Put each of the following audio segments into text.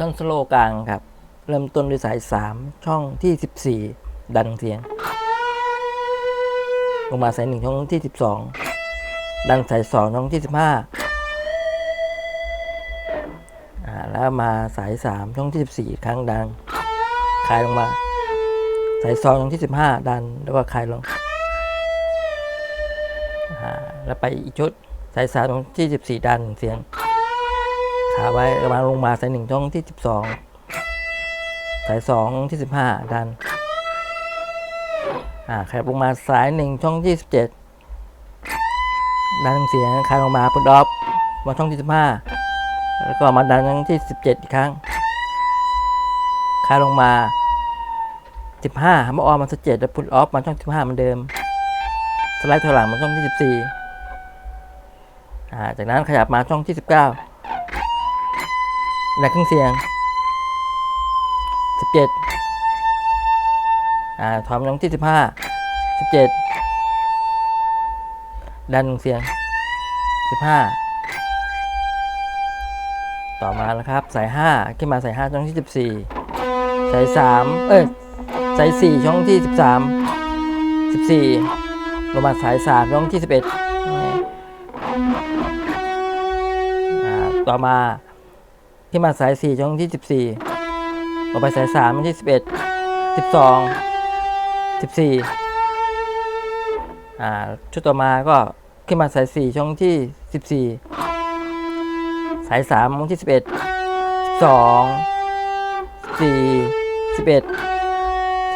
ท่อนสโลกลางครับ เริ่มต้นด้วยสาย 3 ช่องที่ 14 ดันเสียง ลงมาสาย 1 ช่องที่ 12 ดันสาย 2 ช่องที่ 15อ่าแล้วมาสาย 3 ช่องที่ 14อีกครั้งดันคลายลงมา สาย 2 ช่องที่ 15 ดันแล้วก็คลายลงอ่าแล้วไปอีกชุดสาย 3 ช่องที่ 14 ดันเสียง ขาไว้กำลังลงมาสายหนึ่งช่องที่สิบสองสายสองที่สิบห้าดัน อ่าขยับลงมาสายหนึ่งช่องที่สิบเจ็ดดันเสียงคลายลงมาพุดออฟมาช่องที่สิบห้าแล้วก็มาดันช่องที่สิบเจ็ดอีกครั้งคลายลงมาสิบห้ามาออมมาสิบเจ็ดแล้วพุดออฟมาช่องสิบห้าเหมือนเดิม สไลด์ถอยหลังมาช่องที่สิบสี่จากนั้นขยับมาช่องที่สิบเก้า ดันเครื่องเสียง 17 อ่าถอยมลงที่ 15 17 ดันเครื่องเสียง 15 ต่อมาแล้วครับ สาย 5 ขึ้นมาสาย 5 ช่องที่ 14 สาย 3 เอ้ย สาย 4 ช่องที่ 13 14 ลงมาสาย 3 ช่องที่ 11อ่าต่อมา ที่มาสาย 4 ช่องที่ 14ลงไปสาย3ช่องที่ 11 12 14อ่าชุดต่อมาก็ขึ้นมาสาย 4 ช่องที่ 14 สาย3ช่องที่ 11 12 14 11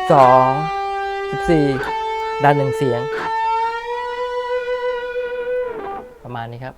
12 14 ด้านหนึ่งเสียง ประมาณนี้ครับ